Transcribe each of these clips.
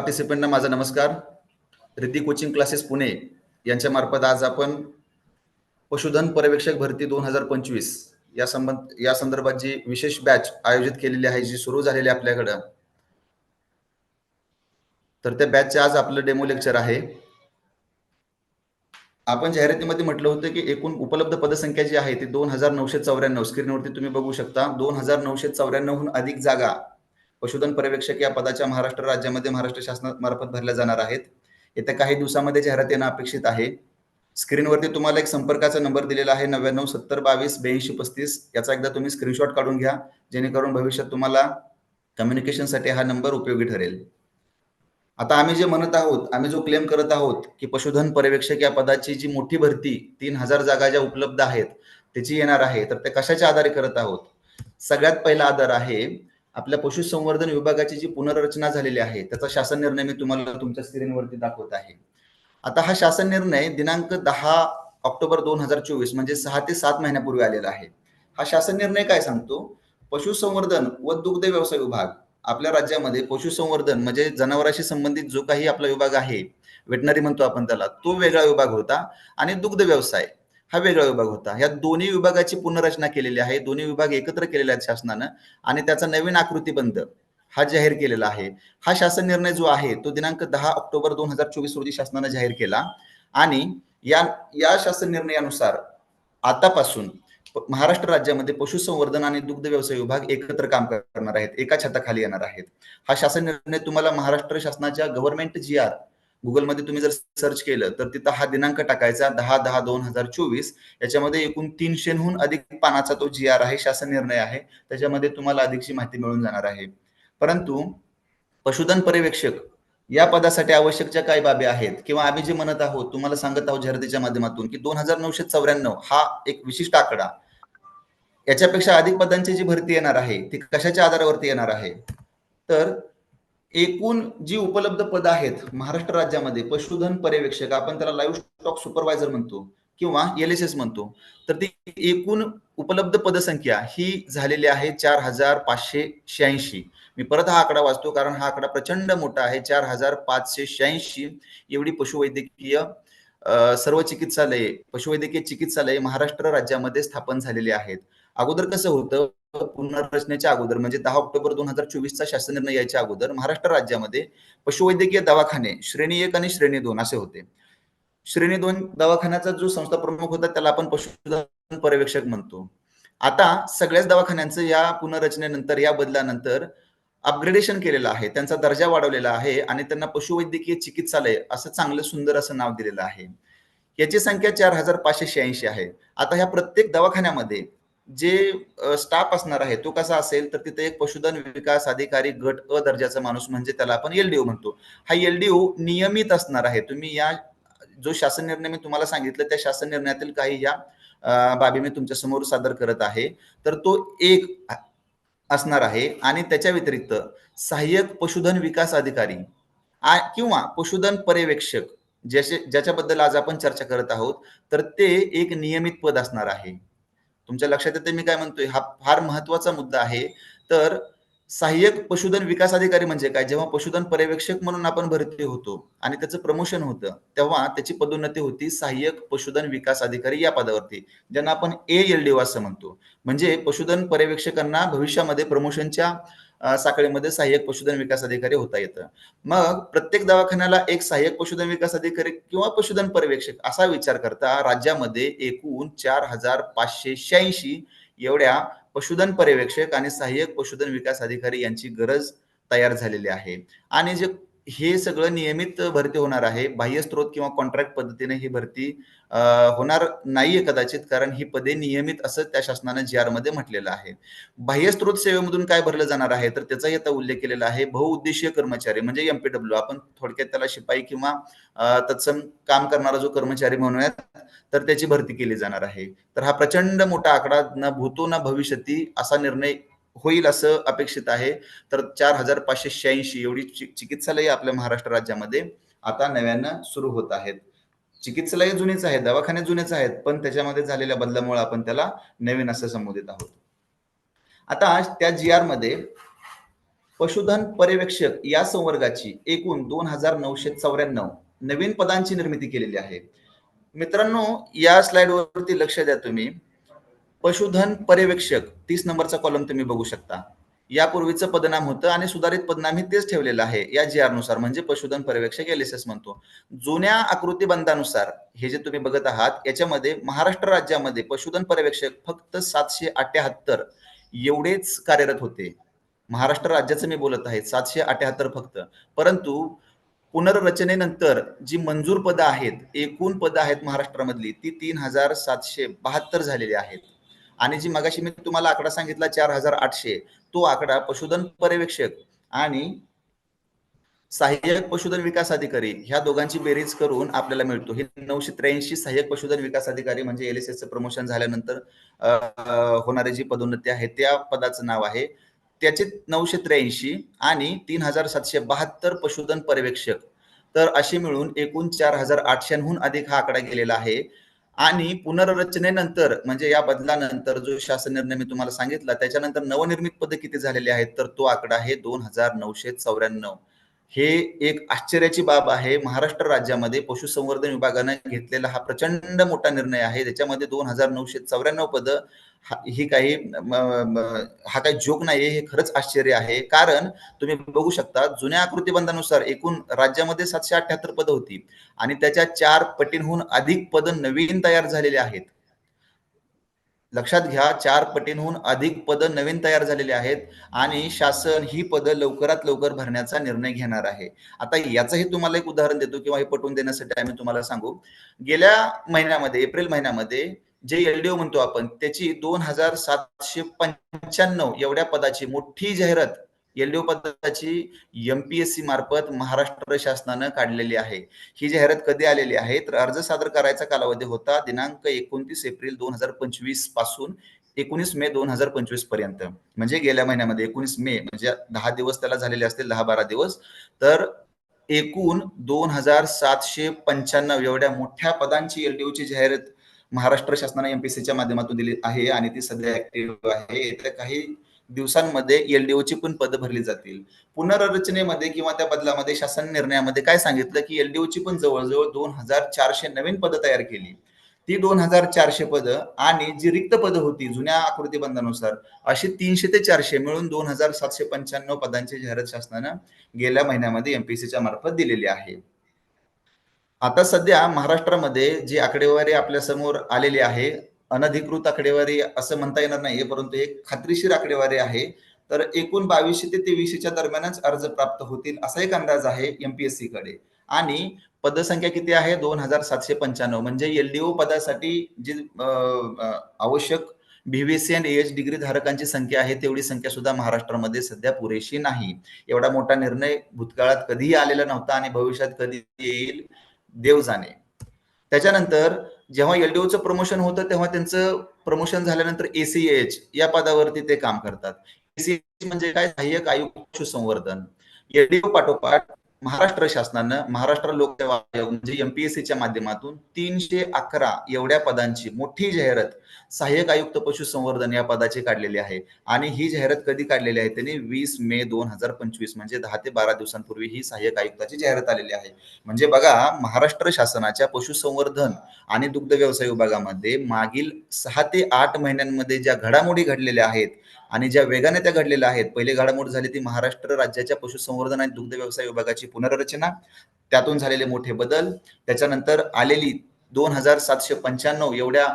पार्टिसिपंटना माझा नमस्कार. Riddhi coaching classes Pune. यांच्या मार्फत आज आपण पशुधन पर्यवेक्षक भरती दोन हजार पंचवीस या संबंध या संदर्भात जी विशेष बॅच आयोजित केलेली आहे जी सुरू झालेली आपल्याकडं तर त्या बॅचचे आज आपलं डेमो लेक्चर आहे. आपण जाहिरातीमध्ये म्हटलं होतं की एकूण उपलब्ध पदसंख्या जी आहे ती दोन हजार नऊशे चौऱ्याण्णव. स्क्रीनवरती तुम्ही बघू शकता दोन हजार नऊशे चौऱ्याण्णवहून अधिक जागा पशुधन पर्यवेक्षक या पदाच्या महाराष्ट्र राज्यामध्ये महाराष्ट्र शासनामार्फत भरल्या जाणार आहेत. येत्या काही दिवसामध्ये जाहिरात येणं अपेक्षित आहे. स्क्रीनवरती तुम्हाला एक संपर्काचा नंबर दिलेला आहे नव्याण्णव सत्तर बावीस ब्याऐंशी पस्तीस. याचा एकदा तुम्ही स्क्रीनशॉट काढून घ्या जेणेकरून भविष्यात तुम्हाला कम्युनिकेशनसाठी हा नंबर उपयोगी ठरेल. आता आम्ही जे म्हणत आहोत आम्ही जो क्लेम करत आहोत की पशुधन पर्यवेक्षक या पदाची जी मोठी भरती तीन हजार जागा ज्या उपलब्ध आहेत त्याची येणार आहे तर ते कशाच्या आधारे करत आहोत? सगळ्यात पहिला आधार आहे आपल्या पशुसंवर्धन विभागाची जी पुनर्रचना झालेली आहे त्याचा शासन निर्णय मी तुम्हाला तुमच्या स्क्रीनवरती दाखवत आहे. आता हा शासन निर्णय दिनांक दहा ऑक्टोबर दोन हजार चोवीस म्हणजे सहा ते सात महिन्यापूर्वी आलेला आहे. हा शासन निर्णय काय सांगतो? पशुसंवर्धन व दुग्ध व्यवसाय विभाग आपल्या राज्यामध्ये पशुसंवर्धन म्हणजे जनावरांशी संबंधित जो काही आपला विभाग आहे वेटनरी म्हणतो आपण त्याला तो वेगळा विभाग होता. आणि दुग्ध व्यवसाय हा वेगळा विभाग होता. या दोन्ही विभागाची पुनर्रचना केलेली आहे. दोन्ही विभाग एकत्र केलेले आहेत शासनानं आणि त्याचा नवीन आकृतीबंध हा जाहीर केलेला आहे. हा शासन निर्णय जो आहे तो दिनांक दहा ऑक्टोबर दोन हजार चोवीस रोजी शासनानं जाहीर केला आणि या या शासन निर्णयानुसार आतापासून महाराष्ट्र राज्यामध्ये पशुसंवर्धन आणि दुग्ध व्यवसाय विभाग एकत्र काम करणार आहेत. एका छताखाली येणार आहेत. हा शासन निर्णय तुम्हाला महाराष्ट्र शासनाच्या गव्हर्नमेंट जी आर गुगलमध्ये तुम्ही जर सर्च केलं तर तिथं हा दिनांक टाकायचा दहा दहा दोन हजार चोवीस. याच्यामध्ये एकूण तीनशेहून अधिक पानाचा तो जी आर आहे शासन निर्णय आहे. त्याच्यामध्ये तुम्हाला अधिकची माहिती मिळून जाणार आहे. परंतु पशुधन पर्यवेक्षक या पदासाठी आवश्यक ज्या काही बाबी आहेत? किंवा आम्ही जे म्हणत आहोत तुम्हाला सांगत आहोत जाहिरातीच्या माध्यमातून की दोन हजार नऊशे चौऱ्याण्णव हा एक विशिष्ट आकडा. याच्यापेक्षा अधिक पदांची जी भरती येणार आहे ती कशाच्या आधारावरती येणार आहे? तर एकूण जी उपलब्ध पद आहेत महाराष्ट्र राज्यामध्ये पशुधन पर्यवेक्षक आपण त्याला लाईव्ह स्टॉक सुपरवायझर म्हणतो किंवा एल एस एस म्हणतो तर ती एकूण उपलब्ध पदसंख्या ही झालेली आहे चार हजार पाचशे शहाऐंशी. मी परत हा आकडा वाचतो कारण हा आकडा प्रचंड मोठा आहे चार हजार पाचशे शहाऐंशी एवढी पशुवैद्यकीय सर्व चिकित्सालये पशुवैद्यकीय चिकित्सालये महाराष्ट्र राज्यामध्ये स्थापन झालेली आहेत. अगोदर कसं होतं पुनर्रचनेच्या अगोदर म्हणजे दहा ऑक्टोबर दोन हजार चोवीसचा शासन निर्णय यायच्या अगोदर महाराष्ट्र राज्यामध्ये पशुवैद्यकीय दवाखाने श्रेणी एक आणि श्रेणी दोन असे होते. श्रेणी दोन दवाखान्याचा जो संस्था प्रमुख होता त्याला आपण पशुधन पर्यवेक्षक म्हणतो. आता सगळ्याच दवाखान्यांचं या पुनर्रचनेनंतर या बदलानंतर अपग्रेडेशन केलेलं आहे त्यांचा दर्जा वाढवलेला आहे आणि त्यांना पशुवैद्यकीय चिकित्सालय असं चांगलं सुंदर असं नाव दिलेलं आहे. याची संख्या चार हजार पाचशे शहाऐंशी आहे. आता ह्या प्रत्येक दवाखान्यामध्ये जे स्टाफ असणार आहे तो कसा असेल तर तिथे एक पशुधन विकास अधिकारी गट अ दर्जाचा माणूस म्हणजे त्याला आपण एलडीओ म्हणतो. हा एलडीओ नियमित असणार आहे. तुम्ही या जो शासन निर्णय मी तुम्हाला सांगितलं त्या शासन निर्णयातील काही या बाबी मी तुमच्यासमोर सादर करत आहे. तर तो एक असणार आहे आणि त्याच्या व्यतिरिक्त सहाय्यक पशुधन विकास अधिकारी किंवा पशुधन पर्यवेक्षक ज्याचे ज्याच्याबद्दल आज आपण चर्चा करत आहोत तर ते एक नियमित पद असणार आहे. तुमच्या लक्षात येते मी काय म्हणतोय? हा फार महत्त्वाचा मुद्दा आहे. तर सहाय्यक पशुधन विकास अधिकारी म्हणजे काय? जेव्हा पशुधन पर्यवेक्षक म्हणून आपण भरती होतो आणि त्याचं प्रमोशन होतं तेव्हा त्याची पदोन्नती होती सहाय्यक पशुधन विकास अधिकारी या पदावरती ज्यांना आपण ए एल डी असं म्हणतो. म्हणजे पशुधन पर्यवेक्षकांना भविष्यामध्ये प्रमोशनच्या साखळीमध्ये सहाय्यक पशुधन विकास अधिकारी होता येतं. मग प्रत्येक दवाखान्याला एक सहाय्यक पशुधन विकास अधिकारी किंवा पशुधन पर्यवेक्षक असा विचार करता राज्यामध्ये एकूण चार हजार पाचशे शहाऐंशी एवढ्या पशुधन पर्यवेक्षक आणि सहाय्यक पशुधन विकास अधिकारी यांची गरज तयार झालेली आहे. आणि जे हे सगळं नियमित भरती होणार आहे. बाह्य स्त्रोत किंवा कॉन्ट्रॅक्ट पद्धतीने ही भरती होणार नाहीये कदाचित कारण ही पदे नियमित असं त्या शासनानं जी आरमध्ये म्हटलेलं आहे. बाह्य स्त्रोत सेवेमधून काय भरलं जाणार आहे? तर त्याचाही आता उल्लेख केलेला आहे. बहुउद्देशीय कर्मचारी म्हणजे एमपीडब्ल्यू आपण थोडक्यात त्याला शिपाई किंवा तत्सम काम करणारा जो कर्मचारी म्हणूयात तर त्याची भरती केली जाणार आहे. तर हा प्रचंड मोठा आकडा न भूतो ना भविष्यती असा निर्णय होईल असं अपेक्षित आहे. तर चार हजार पाचशे शहाऐंशी एवढी चिकित्सालय आपल्या महाराष्ट्र राज्यामध्ये आता नव्यानं सुरू होत आहेत. चिकित्सालय जुनेच आहेत दवाखाने जुनेच आहेत पण त्याच्यामध्ये झालेल्या बदलामुळे आपण त्याला नवीन असं संबोधित आहोत. आता त्या जी आरमध्ये पशुधन पर्यवेक्षक या संवर्गाची एकूण दोन हजार नऊशे चौऱ्याण्णव नवीन पदांची निर्मिती केलेली आहे. मित्रांनो या स्लाइडवरती लक्ष द्या तुम्ही. पशुधन पर्यवेक्षक तीस नंबरचा कॉलम तुम्ही बघू शकता. यापूर्वीचं पदनाम होतं आणि सुधारित पदनाम हे तेच ठेवलेलं आहे या जी आरनुसार. म्हणजे पशुधन पर्यवेक्षक एल एस एस म्हणतो. जुन्या आकृतीबंधानुसार हे जे तुम्ही बघत आहात याच्यामध्ये महाराष्ट्र राज्यामध्ये पशुधन पर्यवेक्षक फक्त सातशे अठ्याहत्तर एवढेच कार्यरत होते. महाराष्ट्र राज्याचं मी बोलत आहे सातशे अठ्याहत्तर फक्त. परंतु पुनर्रचनेनंतर जी मंजूर पदं आहेत एकूण पदं आहेत महाराष्ट्रामधली ती तीन हजार सातशे बहात्तर झालेली आहेत. आणि जी मगाशी मी तुम्हाला आकडा सांगितला चार हजार आठशे तो आकडा पशुधन पर्यवेक्षक आणि सहाय्यक पशुधन विकास अधिकारी ह्या दोघांची बेरीज करून आपल्याला मिळतो. हे नऊशे त्र्याऐंशी सहाय्यक पशुधन विकास अधिकारी म्हणजे एल एस एस प्रमोशन झाल्यानंतर होणारी जी पदोन्नती आहे त्या पदाचं नाव आहे. त्याचे नऊशे त्र्याऐंशी आणि तीन हजार सातशे बहात्तर पशुधन पर्यवेक्षक. तर असे मिळून एकूण चार हजार आठशेहून अधिक हा आकडा गेलेला आहे. आणि पुनर्रचनेनंतर म्हणजे या बदलानंतर जो शासन निर्णय मी तुम्हाला सांगितला त्याच्यानंतर नवनिर्मित पद किती झालेले आहेत? तर तो आकडा आहे दोन हजार नऊशे चौऱ्याण्णव. हे एक आश्चर्याची बाब आहे. महाराष्ट्र राज्यामध्ये पशुसंवर्धन विभागाने घेतलेला हा प्रचंड मोठा निर्णय आहे. त्याच्यामध्ये दोन हजार नऊशे चौऱ्याण्णव पद ही काही हा काही जोक नाही हे खरंच आश्चर्य आहे. कारण तुम्ही बघू शकता जुन्या आकृतीबंधानुसार एकूण राज्यामध्ये सातशे अठ्याहत्तर पद होती. आणि त्याच्या चार पटींहून अधिक पद नवीन तयार झालेले आहेत. लक्षात घ्या चार पटींहून अधिक पद नवीन तयार झालेली आहेत आणि शासन ही पदं लवकरात लवकर भरण्याचा निर्णय घेणार आहे. आता याचंही तुम्हाला एक उदाहरण देतो किंवा हे पटवून देण्यासाठी आम्ही तुम्हाला सांगू. गेल्या महिन्यामध्ये एप्रिल महिन्यामध्ये जे एलडीओ म्हणतो आपण त्याची दोन हजार सातशे पंच्याण्णव एवढ्या पदाची मोठी जाहिरात एलडीओ पदाची एमपीएससी मार्फत महाराष्ट्र शासनानं काढलेली आहे. ही जाहिरात कधी आलेली आहे? तर अर्ज सादर करायचा कालावधी होता दिनांक एकोणतीस एप्रिल दोन हजार पंचवीसपासून एकोणीस मे दोन हजार पंचवीसपर्यंत. म्हणजे गेल्या महिन्यामध्ये एकोणीस मे म्हणजे दहा दिवस त्याला झालेले असतील दहा बारा दिवस. तर एकूण दोन हजार सातशे पंच्याण्णव एवढ्या मोठ्या पदांची एलडीओची जाहिरात महाराष्ट्र शासनाने एमपीसीच्या माध्यमातून दिली आहे आणि ती सध्या ऍक्टिव्ह आहे. येत्या काही दिवसांमध्ये एलडीओची पण पद भरली जातील. पुनर्रचनेमध्ये किंवा त्या बदलामध्ये शासन निर्णयामध्ये काय सांगितलं की एलडीओची पण जवळजवळ दोन हजार चारशे नवीन पदं तयार केली. ती दोन हजार चारशे पदं आणि जी रिक्त पदं होती जुन्या आकृतीबंधानुसार अशी तीनशे ते चारशे मिळून दोन हजार सातशे पंच्याण्णव पदांची जाहिरात शासनानं गेल्या महिन्यामध्ये एमपीसीच्या मार्फत दिलेली आहे. आता सध्या महाराष्ट्रामध्ये जी आकडेवारी आपल्यासमोर आलेली आहे अनधिकृत आकडेवारी असं म्हणता येणार नाहीये परंतु एक खात्रीशीर आकडेवारी आहे. तर एकूण बावीसशे ते तेवीसशेच्या दरम्यानच अर्ज प्राप्त होतील असा एक अंदाज आहे एमपीएससी कडे. आणि पदसंख्या किती आहे? दोन हजार सातशे पंच्याण्णव. म्हणजे एलडीओ पदासाठी जी आवश्यक बीव्हीसी अँड एच डिग्री धारकांची संख्या आहे तेवढी संख्या सुद्धा महाराष्ट्रामध्ये सध्या पुरेशी नाही. एवढा मोठा निर्णय भूतकाळात कधीही आलेला नव्हता आणि भविष्यात कधी येईल देव जाणे. त्याच्यानंतर जेव्हा एलडीओचं प्रमोशन होतं तेव्हा त्यांचं प्रमोशन झाल्यानंतर एसीएच या पदावरती ते काम करतात. एसीएच म्हणजे काय? सहाय्यक आयुक्त संवर्धन एलडीओ पाठोपाठ महाराष्ट्र शासनानं महाराष्ट्र लोकसेवा आयोग म्हणजे एमपीएससीच्या माध्यमातून तीनशे अकरा एवढ्या पदांची मोठी जाहिरात सहाय्यक आयुक्त पशुसंवर्धन या पदाची काढलेली आहे. आणि ही जाहिरात कधी काढलेली आहे त्यांनी वीस मे दोन हजार पंचवीस म्हणजे दहा ते बारा दिवसांपूर्वी ही सहाय्यक आयुक्ताची जाहिरात आलेली आहे. म्हणजे बघा महाराष्ट्र शासनाच्या पशुसंवर्धन आणि दुग्ध व्यवसाय विभागामध्ये मागील सहा ते आठ महिन्यांमध्ये ज्या घडामोडी घडलेल्या आहेत आणि ज्या वेगाने त्या घडलेल्या आहेत पहिले घडामोड झाली ती महाराष्ट्र राज्याच्या पशुसंवर्धन आणि दुग्ध व्यवसाय विभागाची पुनर्रचना त्यातून झालेले मोठे बदल त्याच्यानंतर आलेली दोन हजार सातशे पंच्याण्णव एवढ्या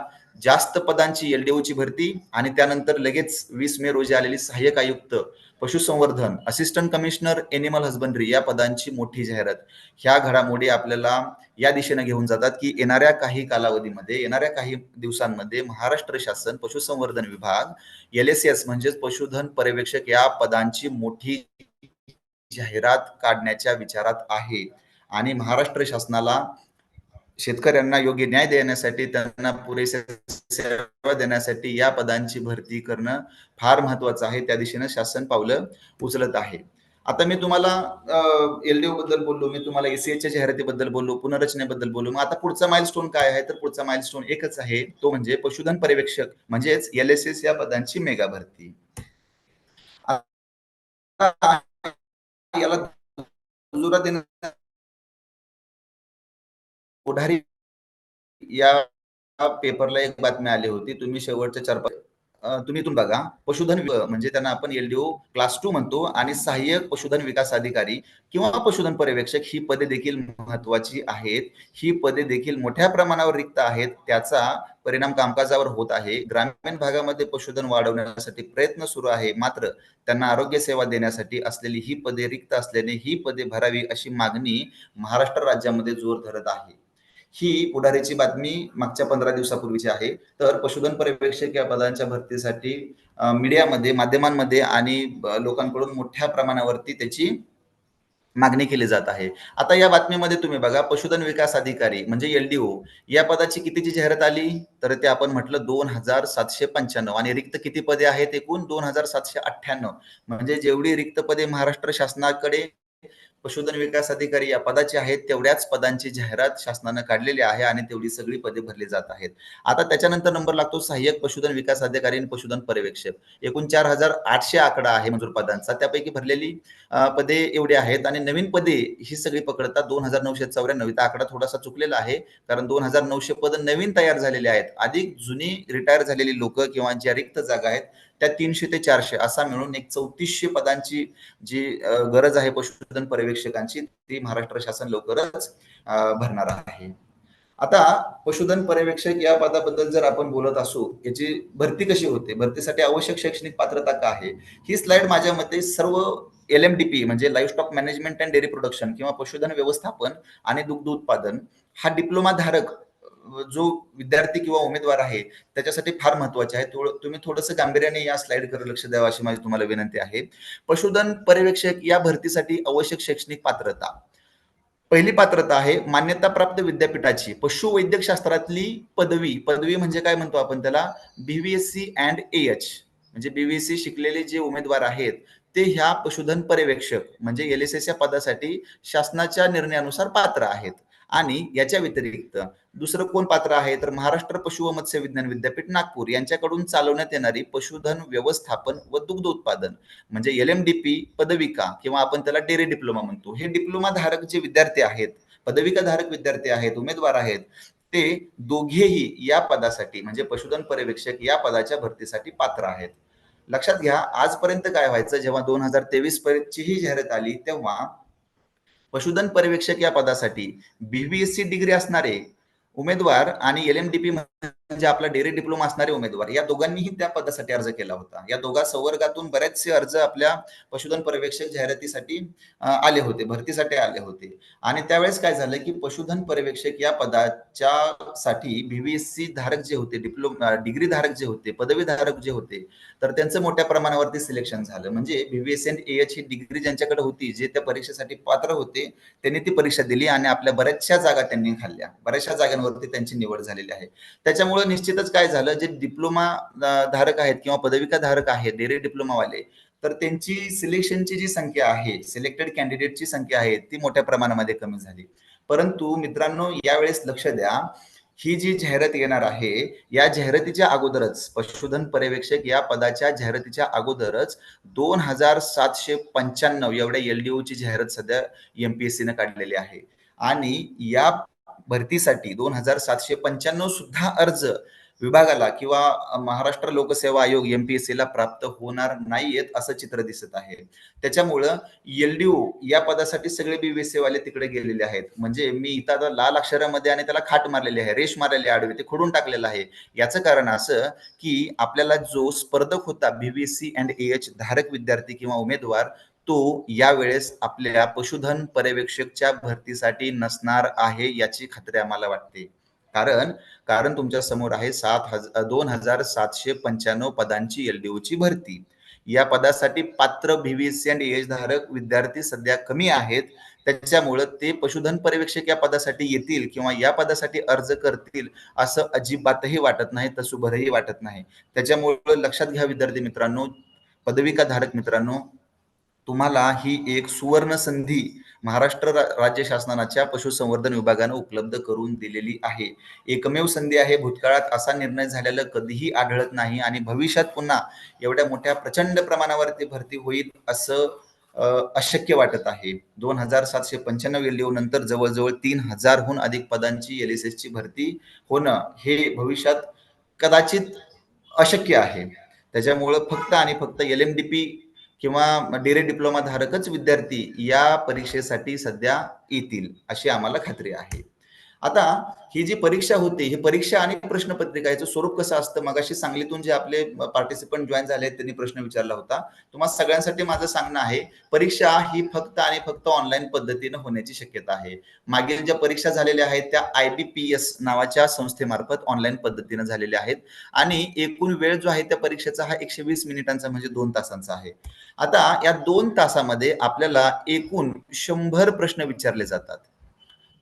जास्त पदांची एलडीओची भरती आणि त्यानंतर लगेच वीस मे रोजी आलेली सहाय्यक आयुक्त पशुसंवर्धन असिस्टंट कमिशनर एनिमल हजबंड्री या पदांची मोठी जाहिरात. ह्या घडामोडी आपल्याला या दिशेने घेऊन जातात की येणाऱ्या काही कालावधीमध्ये येणाऱ्या काही दिवसांमध्ये महाराष्ट्र शासन पशुसंवर्धन विभाग एल एस एस म्हणजेच पशुधन पर्यवेक्षक या पदांची मोठी जाहिरात काढण्याच्या विचारात आहे. आणि महाराष्ट्र शासनाला शेतकऱ्यांना योग्य न्याय देण्यासाठी त्यांना पुरेशा सेवा देण्यासाठी या पदांची भरती करणं फार महत्वाचं आहे. त्या दिशेनं शासन पावलं उचलत आहे. आता मी तुम्हाला एलडीओ बद्दल बोललो मी तुम्हाला एसीएच्या जाहिरातीबद्दल बोललो पुनर्रचनेबद्दल बोललो. मग आता पुढचा माइलस्टोन काय आहे? तर पुढचा माइलस्टोन एकच आहे तो म्हणजे पशुधन पर्यवेक्षक म्हणजेच एल एस एस या पदांची मेगा भरती. याला पुढारी या पेपरला एक बातमी आली होती. तुम्ही शेवटच्या चार पाच तुम्ही इथून बघा. पशुधन म्हणजे त्यांना आपण एलडीओ क्लास टू म्हणतो आणि सहाय्यक पशुधन विकास अधिकारी किंवा पशुधन पर्यवेक्षक ही पदे देखील महत्वाची आहेत. ही पदे देखील मोठ्या प्रमाणावर रिक्त आहेत. त्याचा परिणाम कामकाजावर होत आहे. ग्रामीण भागामध्ये पशुधन वाढवण्यासाठी प्रयत्न सुरू आहे. मात्र त्यांना आरोग्य सेवा देण्यासाठी असलेली ही पदे रिक्त असल्याने ही पदे भरावी अशी मागणी महाराष्ट्र राज्यामध्ये जोर धरत आहे. ही पुढारीची बातमी मागच्या पंधरा दिवसापूर्वीची आहे. तर पशुधन पर्यवेक्षक या पदांच्या भरतीसाठी मीडियामध्ये माध्यमांमध्ये आणि लोकांकडून मोठ्या प्रमाणावरती त्याची मागणी केली जात आहे. आता या बातमीमध्ये तुम्ही बघा पशुधन विकास अधिकारी म्हणजे एलडीओ या पदाची कितीची जाहिरात आली? तर ते आपण म्हटलं दोन हजार सातशे पंच्याण्णव आणि रिक्त किती पदे आहेत एकूण? दोन हजार सातशे अठ्ठ्याण्णव. म्हणजे जेवढी रिक्त पदे महाराष्ट्र शासनाकडे पशुधन विकास अधिकारी या पदाचे आहेत तेवढ्याच पदांची जाहिरात शासनानं काढलेली आहे आणि तेवढी सगळी पदे भरली जात आहेत. आता त्याच्यानंतर नंबर लागतो सहाय्यक पशुधन विकास अधिकारी आणि पशुधन पर्यवेक्षक. एकूण चार हजार आठशे आकडा आहे मंजूर पदांचा. त्यापैकी भरलेली पदे एवढी आहेत आणि नवीन पदे ही सगळी पकडतात दोन हजार नऊशे चौऱ्याण्णव. आकडा थोडासा चुकलेला आहे कारण दोन हजार नऊशे पद नवीन तयार झालेले आहेत. अधिक जुनी रिटायर झालेली लोक किंवा ज्या रिक्त जागा आहेत त्या तीनशे ते चारशे असा मिळून एक चौतीसशे पदांची जी गरज आहे पशुधन पर्यवेक्षकांची ती महाराष्ट्र शासन लवकरच भरणार आहे. आता पशुधन पर्यवेक्षक या पदाबद्दल जर आपण बोलत असू याची भरती कशी होते? भरतीसाठी आवश्यक शैक्षणिक पात्रता काय आहे? ही स्लाइड माझ्या मते सर्व एल एम डी पी म्हणजे life stock management and dairy production किंवा पशुधन व्यवस्थापन आणि दुग्ध उत्पादन हा डिप्लोमा धारक जो विद्यार्थी किंवा उमेदवार आहे त्याच्यासाठी फार महत्त्वाचे आहे. तुम्ही थोडंसं गांभीर्याने या स्लाइडकडे लक्ष द्यावं अशी माझी तुम्हाला विनंती आहे. पशुधन पर्यवेक्षक या भरतीसाठी आवश्यक शैक्षणिक पात्रता. पहिली पात्रता आहे मान्यताप्राप्त विद्यापीठाची. पशुवैद्यकशास्त्रातली पदवी पदवी म्हणजे काय म्हणतो आपण त्याला? बीव्हीएससी अँड एच म्हणजे बीव्हीएससी शिकलेले जे उमेदवार आहेत ते ह्या पशुधन पर्यवेक्षक म्हणजे एल एस एस या पदासाठी शासनाच्या निर्णयानुसार पात्र आहेत. आणि याच्या व्यतिरिक्त दुसरं कोण पात्र आहे? तर महाराष्ट्र पशु व मत्स्य विज्ञान विद्यापीठ नागपूर यांच्याकडून चालवण्यात येणारी पशुधन व्यवस्थापन व दुग्ध उत्पादन म्हणजे एल एम डी पी पदविका किंवा आपण त्याला डेअरी डिप्लोमा म्हणतो. हे डिप्लोमा धारक जे विद्यार्थी आहेत पदविका धारक विद्यार्थी आहेत उमेदवार आहेत ते दोघेही या पदासाठी म्हणजे पशुधन पर्यवेक्षक या पदाच्या भरतीसाठी पात्र आहेत. लक्षात घ्या आजपर्यंत काय व्हायचं? जेव्हा दोन हजार तेवीस पर्यंतची ही जाहिरात आली तेव्हा पशुधन पर्यवेक्षक या पदासाठी बीबीएससी डिग्री असणारे उमेदवार आणि एल एम डी पी म्हणजे आपला डेअरी डिप्लोमा असणारे उमेदवार या दोघांनीही त्या पदासाठी अर्ज केला होता. या दोघा संवर्गातून बरेचसे अर्ज आपल्या पशुधन पर्यवेक्षक जाहिरातीसाठी आले होते भरतीसाठी आले होते. आणि त्यावेळेस काय झालं की पशुधन पर्यवेक्षक या पदाच्या साठी बीबीएससी धारक जे होते डिप्लोमा डिग्री धारक जे होते पदवी धारक जे होते तर त्यांचं मोठ्या प्रमाणावरती सिलेक्शन झालं. म्हणजे बीबीएससी अँड एच ही डिग्री ज्यांच्याकडे होती जे त्या परीक्षेसाठी पात्र होते त्यांनी ती परीक्षा दिली आणि आपल्या बऱ्याचशा जागा त्यांनी खाल्ल्या. बऱ्याचशा जागांवरती त्यांची निवड झालेली आहे. त्याच्यामुळे निश्चितच काय झालं जे डिप्लोमा धारक आहेत किंवा पदविका धारक आहेत डेरे डिप्लोमावाले तर त्यांची सिलेक्शनची जी संख्या आहे सिलेक्टेड कॅन्डिडेटची संख्या आहे ती मोठ्या प्रमाणामध्ये कमी झाली. परंतु मित्रांनो यावेळेस लक्ष द्या ही जी जाहिरात येणार आहे या जाहिरातीच्या अगोदरच पशुधन पर्यवेक्षक या पदाच्या जाहिरातीच्या अगोदरच दोन हजार सातशे पंच्याण्णव एवढ्या एलडीओ ची जाहिरात सध्या एमपीएससी ने काढलेली आहे. आणि या भरतीसाठी दोन हजार सातशे पंच्याण्णव सुद्धा अर्ज विभागाला किंवा महाराष्ट्र लोकसेवा आयोग एमपीएससी ला प्राप्त होणार नाहीयेत असं चित्र दिसत आहे. त्याच्यामुळं एलडीओ या पदासाठी सगळे बीबीएससी वाले तिकडे गेलेले आहेत. म्हणजे मी इथं आता लाल अक्षरामध्ये आणि त्याला खाट मारलेली आहे रेश मारलेली आडवी ते खोडून टाकलेलं आहे. याचं कारण असं की आपल्याला जो स्पर्धक होता बीबीसी अँड ए एच धारक विद्यार्थी किंवा उमेदवार तो यावेळेस आपल्या पशुधन पर्यवेक्षकच्या भरतीसाठी नसणार आहे याची खात्री आम्हाला वाटते. कारण कारण तुमच्यासमोर आहे सात हजार दोन हजार सातशे पंच्याण्णव पदांची एलडीओची भरती. या पदासाठी पात्र बीव्हीएससी आणि एज धारक विद्यार्थी सध्या कमी आहेत. त्याच्यामुळं ते पशुधन पर्यवेक्षक या पदासाठी येतील किंवा या पदासाठी अर्ज करतील असं अजिबातही वाटत नाही तसुभरही वाटत नाही. त्याच्यामुळं लक्षात घ्या विद्यार्थी मित्रांनो पदविका धारक मित्रांनो तुम्हाला ही एक सुवर्ण संधी महाराष्ट्र राज्य शासनाच्या पशुसंवर्धन विभागानं उपलब्ध करून दिलेली आहे. एकमेव संधी आहे. भूतकाळात असा निर्णय झालेला कधीही आढळत नाही आणि भविष्यात पुन्हा एवढ्या मोठ्या प्रचंड प्रमाणावरती भरती होईल असं अशक्य वाटत आहे. दोन हजार सातशे पंच्याण्णव एल नंतर जवळजवळ तीन हजारहून अधिक पदांची एल एस ची भरती होणं हे भविष्यात कदाचित अशक्य आहे. त्याच्यामुळं फक्त आणि फक्त एल एम डी पी किंवा डेरे डिप्लोमा धारकच विद्यार्थी या परीक्षेसाठी सध्या येतील अशी आम्हाला खात्री आहे. आता ही जी परीक्षा होती ही परीक्षा आणि प्रश्नपत्रिका याचं स्वरूप कसं असतं? मगाशी सांगलीतून जे आपले पार्टिसिपंट जॉईन झाले त्यांनी प्रश्न विचारला होता. तुम्हाला सगळ्यांसाठी माझं सांगणं आहे परीक्षा ही फक्त आणि फक्त ऑनलाईन पद्धतीनं होण्याची शक्यता आहे. मागील ज्या परीक्षा झालेल्या आहेत त्या आय बी पी एस नावाच्या संस्थेमार्फत ऑनलाईन पद्धतीनं झालेल्या आहेत. आणि एकूण वेळ जो आहे त्या परीक्षेचा हा एकशे वीस मिनिटांचा म्हणजे दोन तासांचा आहे. आता या दोन तासामध्ये आपल्याला एकूण शंभर प्रश्न विचारले जातात.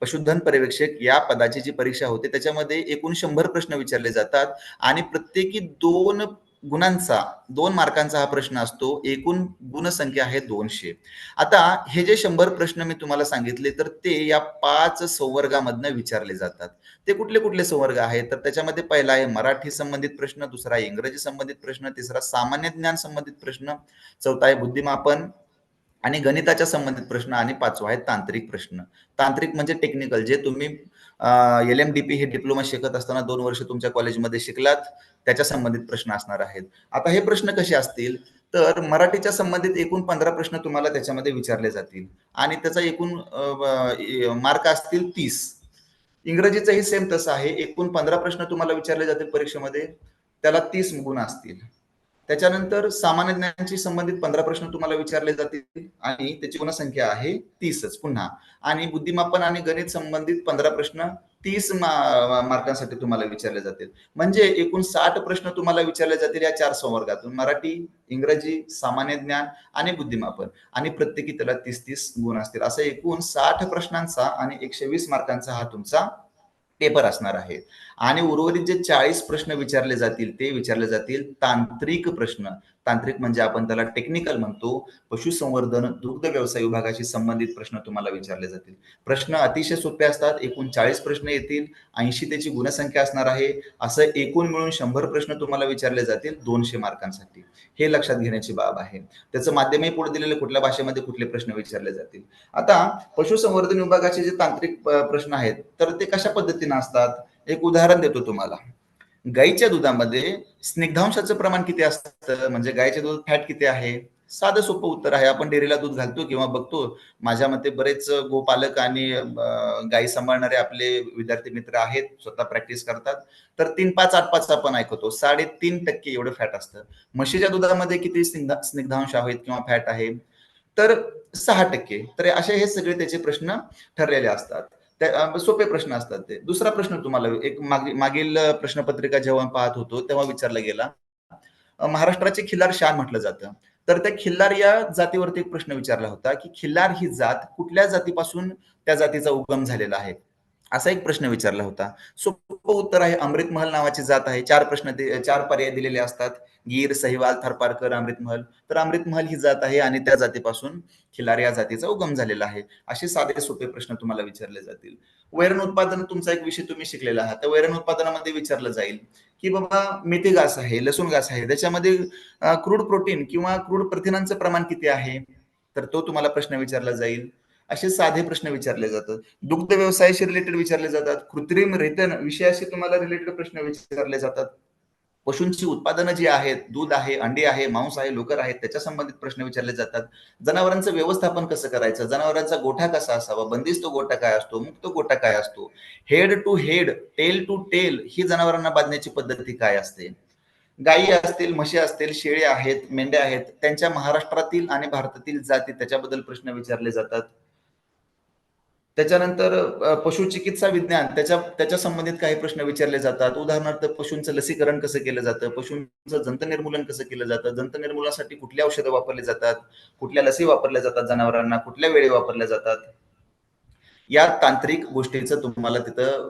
पशुधन पर्यवेक्षक या पदाची जी परीक्षा होते त्याच्यामध्ये एकूण शंभर प्रश्न विचारले जातात आणि प्रत्येकी दोन गुणांचा दोन मार्कांचा हा प्रश्न असतो. एकूण गुणसंख्या आहे दोनशे. आता हे जे शंभर प्रश्न मी तुम्हाला सांगितले तर ते या पाच संवर्गामधनं विचारले जातात. ते कुठले कुठले संवर्ग आहेत? तर त्याच्यामध्ये पहिला आहे मराठी संबंधित प्रश्न दुसरा इंग्रजी संबंधित प्रश्न तिसरा सामान्य ज्ञान संबंधित प्रश्न चौथा आहे बुद्धिमापन आणि गणिताच्या संबंधित प्रश्न आणि पाचवा आहे तांत्रिक प्रश्न. तांत्रिक म्हणजे टेक्निकल जे तुम्ही एल एम डी पी हे डिप्लोमा शिकत असताना दोन वर्ष तुमच्या कॉलेजमध्ये शिकलात त्याच्या संबंधित प्रश्न असणार आहेत. आता हे प्रश्न कसे असतील? तर मराठीच्या संबंधित एकूण पंधरा प्रश्न तुम्हाला त्याच्यामध्ये विचारले जातील. आणि त्याचा एकूण मार्क असतील तीस. इंग्रजीचंही सेम तसं आहे. एकूण पंधरा प्रश्न तुम्हाला विचारले जातील परीक्षेमध्ये. त्याला तीस गुण असतील. त्याच्यानंतर सामान्य ज्ञानाशी संबंधित पंधरा प्रश्न तुम्हाला विचारले जातील आणि त्याची गुणसंख्या आहे तीसच पुन्हा. आणि बुद्धिमापन आणि गणित संबंधित पंधरा प्रश्न तीस मार्कांसाठी तुम्हाला विचारले जातील. म्हणजे एकूण साठ प्रश्न तुम्हाला विचारले जातील या चार संवर्गातून. मराठी इंग्रजी सामान्य ज्ञान आणि बुद्धिमापन. आणि प्रत्येकी त्याला तीस तीस गुण असतील. असं एकूण साठ प्रश्नांचा आणि एकशे वीस मार्कांचा हा तुमचा पेपर असणार आहेत. आणि उर्वरित जे चाळीस प्रश्न विचारले जातील ते विचारले जातील तांत्रिक प्रश्न. तांत्रिक म्हणजे आपण त्याला टेक्निकल म्हणतो. पशुसंवर्धन दुग्ध व्यवसाय विभागाशी संबंधित प्रश्न तुम्हाला विचारले जातील. प्रश्न अतिशय सोपे असतात. एकूण चाळीस प्रश्न येतील. ऐंशी त्याची गुणसंख्या असणार आहे. असं एकूण मिळून शंभर प्रश्न तुम्हाला विचारले जातील दोनशे मार्कांसाठी. हे लक्षात घेण्याची बाब आहे. त्याचं माध्यमही पुढे दिलेले कुठल्या भाषेमध्ये कुठले प्रश्न विचारले जातील. आता पशुसंवर्धन विभागाचे जे तांत्रिक प्रश्न आहेत तर ते कशा पद्धतीने असतात? एक उदाहरण देतो तुम्हाला. गाईच्या दुधामध्ये स्निग्धांशाचं प्रमाण किती असतं? म्हणजे गायच्या दूध फॅट किती आहे? साधं सोपं उत्तर आहे. आपण डेअरीला दूध घालतो किंवा बघतो माझ्या मते बरेच गोपालक आणि गाई सांभाळणारे आपले विद्यार्थी मित्र आहेत स्वतः प्रॅक्टिस करतात. तर तीन पाच आठ पाच आपण ऐकतो. साडेतीन टक्के एवढं फॅट असतं. म्हशीच्या दुधामध्ये किती स्निग्धांश आहेत किंवा फॅट आहे? तर सहा टक्के. तर असे हे सगळे त्याचे प्रश्न ठरलेले असतात. सोपे प्रश्न असतात ते. दुसरा प्रश्न तुम्हाला एक मागील प्रश्नपत्रिका जेव्हा पाहत होतो तेव्हा विचारला गेला. महाराष्ट्राचे खिल्लार शान म्हटलं जातं. तर त्या खिल्लार या जातीवरती एक प्रश्न विचारला होता की खिल्लार ही जात कुठल्या जातीपासून त्या जातीचा उगम झालेला आहे? असा एक प्रश्न विचारला होता. सोपं उत्तर आहे अमृतमहल नावाची जात आहे. चार प्रश्न चार पर्याय दिलेले असतात. गीर सहिवाल थरपारकर अमृतमहल तर अमृतमहल ही जात आहे आणि त्या जातीपासून खिलार या जातीचा उगम झालेला आहे. असे साधे सोपे प्रश्न तुम्हाला विचारले जातील. वैरण उत्पादन तुमचा एक विषय तुम्ही शिकलेला आहात. तर वैरण उत्पादनामध्ये विचारलं जाईल की बाबा मेथी घास आहे लसूण घास आहे. त्याच्यामध्ये क्रूड प्रोटीन किंवा क्रूड प्रथिनांचं प्रमाण किती आहे? तर तो तुम्हाला प्रश्न विचारला जाईल. असे साधे प्रश्न विचारले जातात. दुग्ध व्यवसायाशी रिलेटेड विचारले जातात. कृत्रिम रेतन विषयाशी तुम्हाला रिलेटेड प्रश्न विचारले जातात. पशूंची उत्पादनं जी आहेत दूध आहे अंडी आहे मांस आहे लोकर आहेत त्याच्या संबंधित प्रश्न विचारले जातात. जनावरांचं व्यवस्थापन कसं करायचं? जनावरांचा गोठा कसा असावा? बंदिस्त गोठा काय असतो? मुक्त गोठा काय असतो? Head to head tail to tail ही जनावरांना बांधण्याची पद्धती काय असते? गायी असतील म्हशी असतील शेळे आहेत मेंढ्या आहेत त्यांच्या महाराष्ट्रातील आणि भारतातील जाती त्याच्याबद्दल प्रश्न विचारले जातात. त्याच्यानंतर पशुचिकित्सा विज्ञान त्याच्या त्याच्या संबंधित काही प्रश्न विचारले जातात. उदाहरणार्थ पशूंचं लसीकरण कसं केलं जातं? पशूंचं जंत निर्मूलन कसं केलं जातं? जंत निर्मूलनासाठी कुठल्या औषधं वापरली जातात? कुठल्या लसी वापरल्या जातात जनावरांना? कुठल्या वेळी वापरल्या जातात? या तांत्रिक गोष्टीचं तुम्हाला तिथं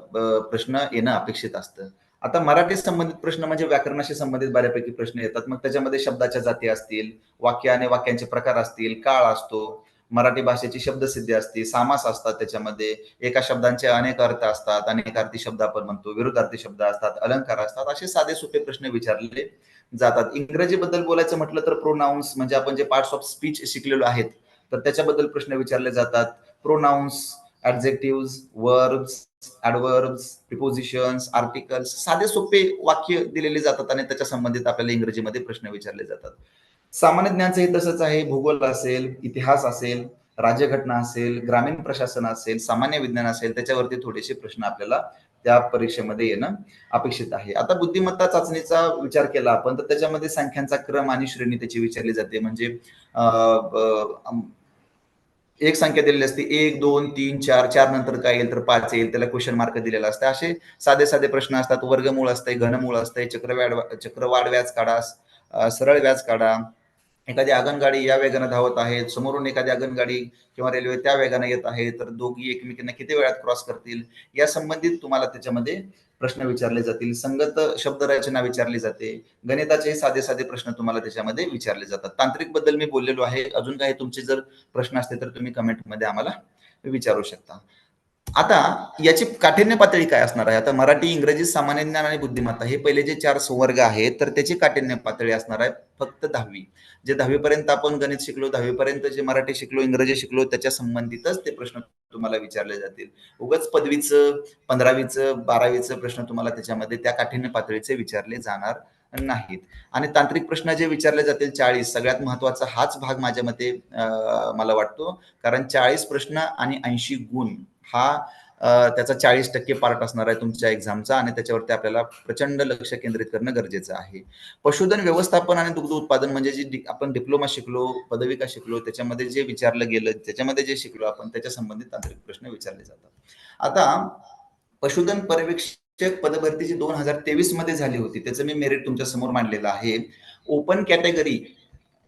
प्रश्न येणं अपेक्षित असतं. आता मराठी संबंधित प्रश्न म्हणजे व्याकरणाशी संबंधित बऱ्यापैकी प्रश्न येतात. मग त्याच्यामध्ये शब्दाच्या जाती असतील वाक्य आणि वाक्यांचे प्रकार असतील काळ असतो मराठी भाषेची शब्दसिद्धी असते सामास असतात त्याच्यामध्ये. एका शब्दांचे अनेक अर्थ असतात अनेक अर्थी शब्द आपण म्हणतो विरुद्धार्थी शब्द असतात अलंकार असतात असे साधे सोपे प्रश्न विचारले जातात. इंग्रजी बद्दल बोलायचं म्हटलं तर प्रोनाऊन्स म्हणजे आपण जे पार्ट्स ऑफ स्पीच शिकलेलो आहेत तर त्याच्याबद्दल प्रश्न विचारले जातात. Pronouns adjective verbs adverbs prepositions articles साधे सोपे वाक्य दिलेले जातात आणि त्याच्या संबंधित आपल्याला इंग्रजीमध्ये प्रश्न विचारले जातात. सामान्य ज्ञानचंही तसंच आहे. भूगोल असेल इतिहास असेल राज्यघटना असेल ग्रामीण प्रशासन असेल सामान्य विज्ञान असेल त्याच्यावरती थोडेसे प्रश्न आपल्याला त्या परीक्षेमध्ये येणं अपेक्षित आहे. आता बुद्धिमत्ता चाचणीचा विचार केला आपण तर त्याच्यामध्ये संख्यांचा क्रम आणि श्रेणी त्याची विचारली जाते. म्हणजे एक संख्या दिलेली असते. एक दोन तीन चार चार नंतर काय येईल तर पाच येईल. त्याला क्वेश्चन मार्क दिलेला असते. असे साधे साधे प्रश्न असतात. वर्गमूळ असते घनमूळ असते चक्रवाढ चक्रवाढ व्याज काढा सरळ व्याज काढा एखादी आगनगाडी या वेगाने धावत आहे समोरून एखादी आगनगाडी किंवा रेल्वे त्या वेगाने येत आहे तर दोघी एकमेकींना किती वेळात क्रॉस करतील? या संबंधित तुम्हाला त्याच्यामध्ये प्रश्न विचारले जातील. संगत शब्द रचना विचारली जाते. गणिताचे साधे साधे प्रश्न तुम्हाला त्याच्यामध्ये विचारले जातात. तांत्रिकबद्दल मी बोललेलो आहे. अजून काही तुमचे जर प्रश्न असते तर तुम्ही कमेंटमध्ये आम्हाला विचारू शकता. आता याची काठिण्य पातळी काय असणार आहे? आता मराठी इंग्रजी सामान्य ज्ञान आणि बुद्धिमत्ता हे पहिले जे चार संवर्ग आहेत तर त्याची काठिण्य पातळी असणार आहे फक्त दहावी. जे दहावीपर्यंत आपण गणित शिकलो दहावीपर्यंत जे मराठी शिकलो इंग्रजी शिकलो त्याच्या संबंधितच ते प्रश्न तुम्हाला विचारले जातील. उगच पदवीचं पंधरावीचं बारावीचं प्रश्न तुम्हाला त्याच्यामध्ये त्या काठिण्य पातळीचे विचारले जाणार नाहीत. आणि तांत्रिक प्रश्न जे विचारले जातील चाळीस सगळ्यात महत्त्वाचा हाच भाग माझ्या मते मला वाटतो. कारण चाळीस प्रश्न आणि ऐंशी गुण हा त्याचा चाळीस टक्के पार्ट असणार आहे तुमच्या एक्झामचा आणि त्याच्यावरती आपल्याला प्रचंड लक्ष केंद्रित करणं गरजेचं आहे. पशुधन व्यवस्थापन आणि दुग्ध उत्पादन म्हणजे जे आपण डिप्लोमा शिकलो पदविका शिकलो त्याच्यामध्ये जे विचारलं गेलं त्याच्यामध्ये जे शिकलो आपण त्याच्या संबंधित तांत्रिक प्रश्न विचारले जातात. आता पशुधन पर्यवेक्षक पदभरती जी दोन हजार तेवीसमध्ये झाली होती. त्याचं मी मेरिट तुमच्यासमोर मांडलेलं आहे. ओपन कॅटेगरी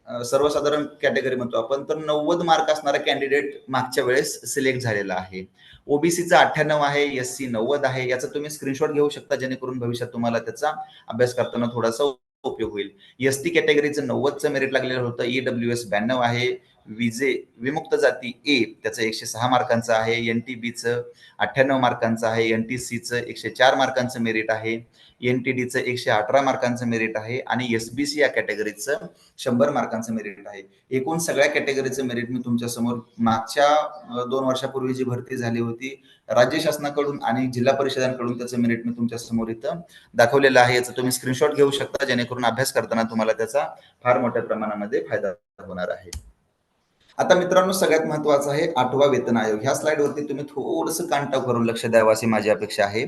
सर्वसाधारण कॅटेगरी म्हणतो आपण तर नव्वद मार्क असणारा कॅन्डिडेट मागच्या वेळेस सिलेक्ट झालेला आहे. ओबीसीचा अठ्ठ्याण्णव आहे एस सी नव्वद आहे याचा तुम्ही स्क्रीनशॉट घेऊ शकता जेणेकरून भविष्यात तुम्हाला त्याचा अभ्यास करताना थोडासा उपयोग होईल. एस टी कॅटेगरीचं नव्वदचं मेरिट लागलेलं होतं ईडब्ल्यू एस ब्याण्णव आहे विजे विमुक्त जाती ए त्याचं एकशे सहा मार्कांचं आहे. एन टी बीचं अठ्ठ्याण्णव मार्कांचं आहे. एन टी सीचं एकशे चार मार्कांचं मेरिट आहे. एन टी डीचं एकशे अठरा मार्कांचं मेरिट आहे. आणि एस बी सी या कॅटेगरीचं शंभर मार्कांचं मेरिट आहे. एकूण सगळ्या कॅटेगरीचं मेरिट मी तुमच्यासमोर मागच्या दोन वर्षापूर्वी जी भरती झाली होती राज्य शासनाकडून आणि जिल्हा परिषदांकडून त्याचं मेरिट मी तुमच्यासमोर इथं दाखवलेलं आहे. याचा तुम्ही स्क्रीनशॉट घेऊ शकता. जेणेकरून अभ्यास करताना तुम्हाला त्याचा फार मोठ्या प्रमाणामध्ये फायदा होणार आहे. आता मित्रांनो सगळ्यात महत्वाचं आहे आठवा वेतन आयोग. ह्या स्लाइड वरती तुम्ही थोडस कांटाव करून लक्ष द्यावं अशी माझी अपेक्षा आहे.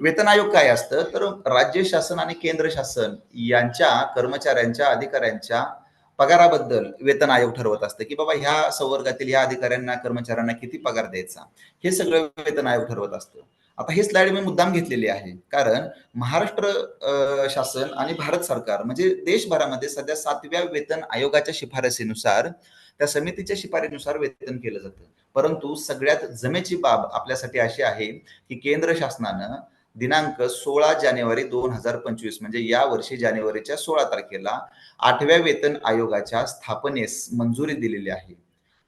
वेतन आयोग काय असतं? तर राज्य शासन आणि केंद्र शासन यांच्या कर्मचाऱ्यांच्या अधिकाऱ्यांच्या पगाराबद्दल वेतन आयोग ठरवत असतं की बाबा ह्या संवर्गातील ह्या अधिकाऱ्यांना कर्मचाऱ्यांना किती पगार द्यायचा? हे सगळं वेतन आयोग ठरवत असतं. आता हे स्लाइड मी मुद्दाम घेतलेली आहे. कारण महाराष्ट्र शासन आणि भारत सरकार म्हणजे देशभरामध्ये सध्या सातव्या वेतन आयोगाच्या शिफारसीनुसार त्या समितीच्या शिफारीनुसार वेतन केलं जातं. परंतु सगळ्यात जमेची बाब आपल्यासाठी अशी आहे की केंद्र शासनानं दिनांक सोळा जानेवारी दोन हजार पंचवीस म्हणजे या वर्षी जानेवारीच्या सोळा तारखेला आठव्या वेतन आयोगाच्या स्थापनेस मंजुरी दिलेली आहे.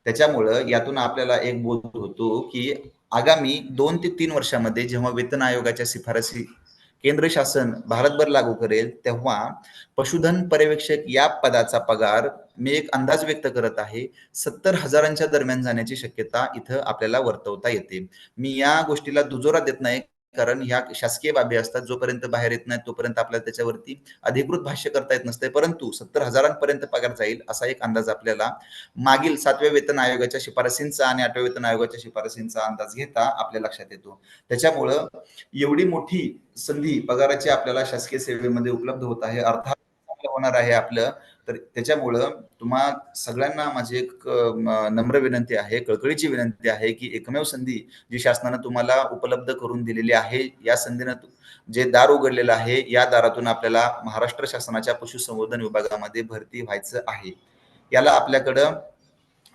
त्याच्यामुळं यातून आपल्याला एक बोध होतो की आगामी दोन ते तीन वर्षामध्ये जेव्हा वेतन आयोगाच्या शिफारसी केंद्र शासन भारतभर लागू करेल तेव्हा पशुधन पर्यवेक्षक या पदाचा पगार मी एक अंदाज व्यक्त करत आहे सत्तर हजारांच्या दरम्यान जाण्याची शक्यता इथं आपल्याला वर्तवता येते. मी या गोष्टीला दुजोरा देत नाही कारण ह्या शासकीय बाबी असतात जोपर्यंत बाहेर येत नाही तोपर्यंत आपल्याला त्याच्यावरती अधिकृत भाष्य करता येत नसते. परंतु सत्तर हजारांपर्यंत पगार जाईल असा एक अंदाज आपल्याला मागील सातव्या वेतन आयोगाच्या शिफारसींचा आणि आठव्या वेतन आयोगाच्या शिफारसींचा अंदाज घेता आपल्या लक्षात येतो. त्याच्यामुळं एवढी मोठी संधी पगाराची आपल्याला शासकीय सेवेमध्ये उपलब्ध होत आहे. अर्थात होणार आहे आपलं. तर त्याच्यामुळं तुम्हा सगळ्यांना माझी एक नम्र विनंती आहे कळकळीची विनंती आहे की एकमेव संधी जी शासनानं तुम्हाला उपलब्ध करून दिलेली आहे या संधीनं जे दार उघडलेलं आहे या दारातून आपल्याला महाराष्ट्र शासनाच्या पशुसंवर्धन विभागामध्ये भरती व्हायचं आहे. याला आपल्याकडं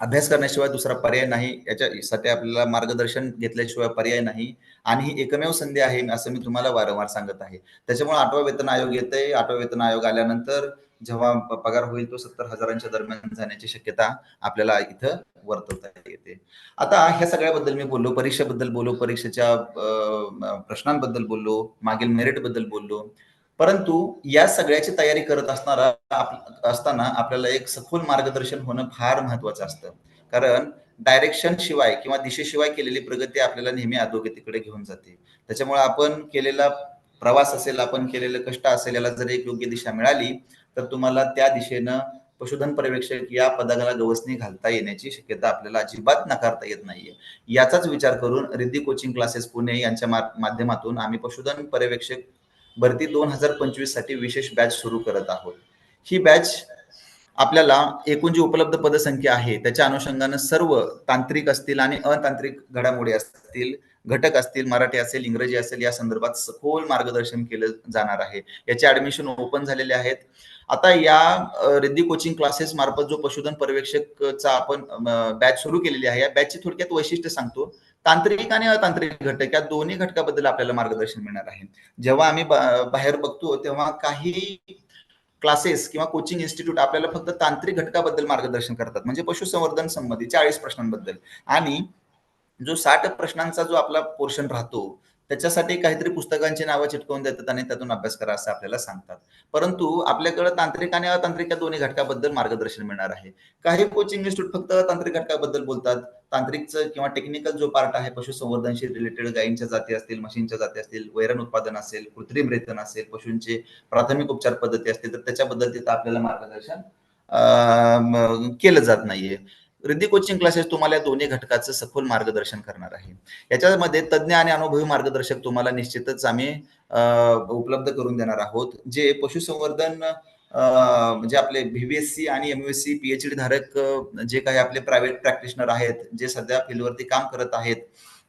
अभ्यास करण्याशिवाय दुसरा पर्याय नाही याच्यासाठी आपल्याला मार्गदर्शन घेतल्याशिवाय पर्याय नाही आणि ही एकमेव संधी आहे असं मी तुम्हाला वारंवार सांगत आहे. त्याच्यामुळे आठवा वेतन आयोग येते आठवा वेतन आयोग आल्यानंतर जेव्हा पगार होईल तो सत्तर हजारांच्या दरम्यान जाण्याची शक्यता आपल्याला इथं वर्तवता येते. आता ह्या सगळ्याबद्दल मी बोललो परीक्षेबद्दल बोललो परीक्षेच्या प्रश्नांबद्दल बोललो मागील मेरिटबद्दल बोललो. परंतु या सगळ्याची तयारी करत असणारा असताना आपल्याला एक सखोल मार्गदर्शन होणं फार महत्वाचं असतं. कारण डायरेक्शन शिवाय किंवा दिशेशिवाय केलेली प्रगती आपल्याला नेहमी अधोगतीकडे घेऊन जाते. त्याच्यामुळे आपण केलेला प्रवास असेल आपण केलेलं कष्ट असेल याला जर एक योग्य दिशा मिळाली तर तुम्हाला त्या दिशेनं पशुधन पर्यवेक्षक या पदाला गवसणी घालता येण्याची शक्यता आपल्याला अजिबात नाकारता येत नाहीये. याचाच विचार करून रिद्धी कोचिंग क्लासेस पुणे यांच्या माध्यमातून आम्ही पशुधन पर्यवेक्षक भरती दोन हजार पंचवीससाठी विशेष बॅच सुरू करत आहोत. ही बॅच आपल्याला एकूण जी उपलब्ध पदसंख्या आहे त्याच्या अनुषंगानं सर्व तांत्रिक असतील आणि अतांत्रिक घडामोडी असतील घटक असतील मराठी असेल इंग्रजी असेल या संदर्भात सखोल मार्गदर्शन केलं जाणार आहे. याचे ऍडमिशन ओपन झालेले आहेत. आता या रिद्धी कोचिंग क्लासेस मार्फत जो पशुधन पर्यवेक्षकचा आपण बॅच सुरू केलेली आहे या बॅचची थोडक्यात वैशिष्ट्य सांगतो. तांत्रिक आणि अतांत्रिक घटक या दोन्ही घटकाबद्दल आपल्याला मार्गदर्शन मिळणार आहे. जेव्हा आम्ही बाहेर बघतो तेव्हा काही क्लासेस किंवा कोचिंग इन्स्टिट्यूट आपल्याला फक्त तांत्रिक घटकाबद्दल मार्गदर्शन करतात. म्हणजे पशुसंवर्धन संबंधी चाळीस प्रश्नांबद्दल. आणि जो साठ प्रश्नांचा जो आपला पोर्शन राहतो त्याच्यासाठी काहीतरी पुस्तकांची नावं चिटकवून देतात आणि त्यातून अभ्यास करा असं आपल्याला सांगतात. परंतु आपल्याकडे तांत्रिक आणि अतांत्रिक या दोन्ही घटकाबद्दल मार्गदर्शन मिळणार आहे. काही कोचिंग इन्स्टिट्यूट फक्त तांत्रिक घटकाबद्दल बोलतात. तांत्रिकचं किंवा टेक्निकल जो पार्ट आहे पशुसंवर्धनशी रिलेटेड गायींच्या जाती असतील मशीनच्या जाती असतील वैरण उत्पादन असेल कृत्रिम रेतन असेल पशूंचे प्राथमिक उपचार पद्धती असतील तर त्याच्याबद्दल तिथं आपल्याला मार्गदर्शन केलं जात नाहीये. रिद्धी कोचिंग क्लासेस तुम्हाला दोन्ही घटकाचं सखोल मार्गदर्शन करणार आहे. याच्यामध्ये तज्ज्ञ आणि अनुभवी मार्गदर्शक तुम्हाला निश्चितच आम्ही उपलब्ध करून देणार आहोत. जे पशुसंवर्धन म्हणजे आपले बीबीएससी आणि एमयूएससी पीएचडी धारक जे काही आपले प्रायव्हेट प्रॅक्टिशनर आहेत जे सध्या फील्डवरती काम करत आहेत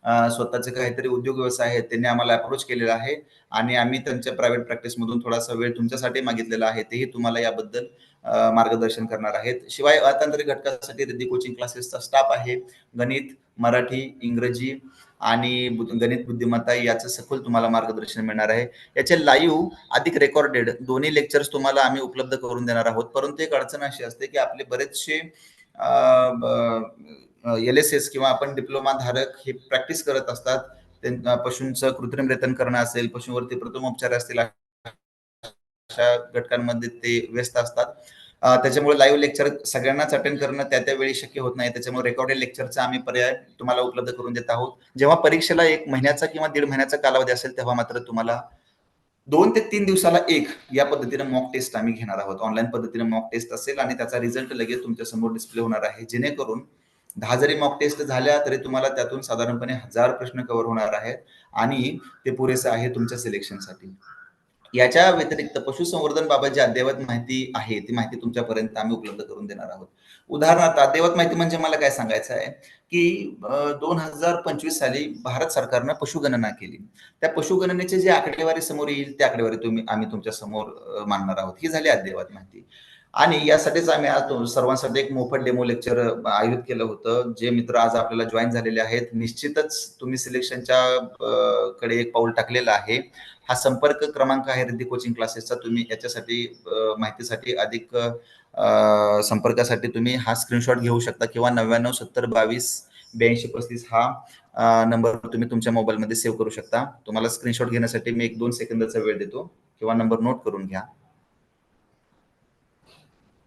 स्वतःचे काहीतरी उद्योग व्यवसाय आहेत त्यांनी आम्हाला अप्रोच केलेला आहे आणि आम्ही त्यांच्या प्रायव्हेट प्रॅक्टिसमधून थोडासा वेळ तुमच्यासाठी मागितलेला आहे तेही तुम्हाला याबद्दल मार्गदर्शन करणार आहेत. शिवाय अतांत्रिक घटकासाठी रिद्धी कोचिंग क्लासेसचा स्टाफ आहे गणित मराठी इंग्रजी आणि गणित बुद्धिमत्ता याचं सखोल तुम्हाला मार्गदर्शन मिळणार आहे. याचे लाईव्ह अधिक रेकॉर्डेड दोन्ही लेक्चर्स तुम्हाला आम्ही उपलब्ध करून देणार आहोत. परंतु एक अडचण अशी असते की आपले बरेचसे एल एस एस किंवा आपण डिप्लोमा धारक हे प्रॅक्टिस करत असतात. पशूंचं कृत्रिम रेतन करणं असेल पशुवरती प्रथमोपचार असतील अशा घटकांमध्ये ते व्यस्त असतात. त्याच्यामुळे लाईव्ह लेक्चर सगळ्यांनाच अटेंड करणं त्या त्यावेळी शक्य होत नाही. त्याच्यामुळे रेकॉर्डेड लेक्चरचा आम्ही पर्याय तुम्हाला उपलब्ध करून देत आहोत. जेव्हा परीक्षेला एक महिन्याचा किंवा दीड महिन्याचा कालावधी असेल तेव्हा मात्र तुम्हाला दोन ते तीन दिवसाला एक या पद्धतीने मॉक टेस्ट आम्ही घेणार आहोत. ऑनलाईन पद्धतीने मॉक टेस्ट असेल आणि त्याचा रिझल्ट लगेच तुमच्यासमोर डिस्प्ले होणार आहे. जेणेकरून दहा जरी मॉक टेस्ट झाल्या तरी तुम्हाला त्यातून साधारणपणे हजार प्रश्न कव्हर होणार आहेत आणि ते पुरेसे आहे तुमच्या सिलेक्शनसाठी याच्या व्यतिरिक्त पशुसंवर्धन बाबत जी अद्ययावत माहिती आहे ती माहिती तुमच्यापर्यंत आम्ही उपलब्ध करून देणार आहोत. उदाहरणार्थ अद्ययावत माहिती म्हणजे मला काय सांगायचं आहे की दोन हजार पंचवीस साली भारत सरकारनं पशुगणना केली. त्या पशुगणनेचे जे आकडेवारी समोर येईल त्या आकडेवारी तुम्ही आम्ही तुमच्यासमोर मांडणार आहोत. ही झाली अद्ययावत माहिती. आणि यासाठीच आम्ही आज सर्वांसाठी एक मोफत डेमो लेक्चर आयोजित केलं होतं. जे मित्र आज आपल्याला जॉईन झालेले आहेत निश्चितच तुम्ही सिलेक्शनच्या कडे एक पाऊल टाकलेलं आहे. हा संपर्क क्रमांक आहे रिद्धी कोचिंग क्लासेसचा तुम्ही याच्यासाठी माहितीसाठी अधिक संपर्कासाठी तुम्ही हा स्क्रीनशॉट घेऊ शकता किंवा नव्याण्णव सत्तर बावीस ब्याऐंशी पस्तीस हा नंबर तुम्ही तुमच्या मोबाईलमध्ये सेव्ह करू शकता. तुम्हाला स्क्रीनशॉट घेण्यासाठी मी एक दोन सेकंदाचा वेळ देतो किंवा नंबर नोट करून घ्या.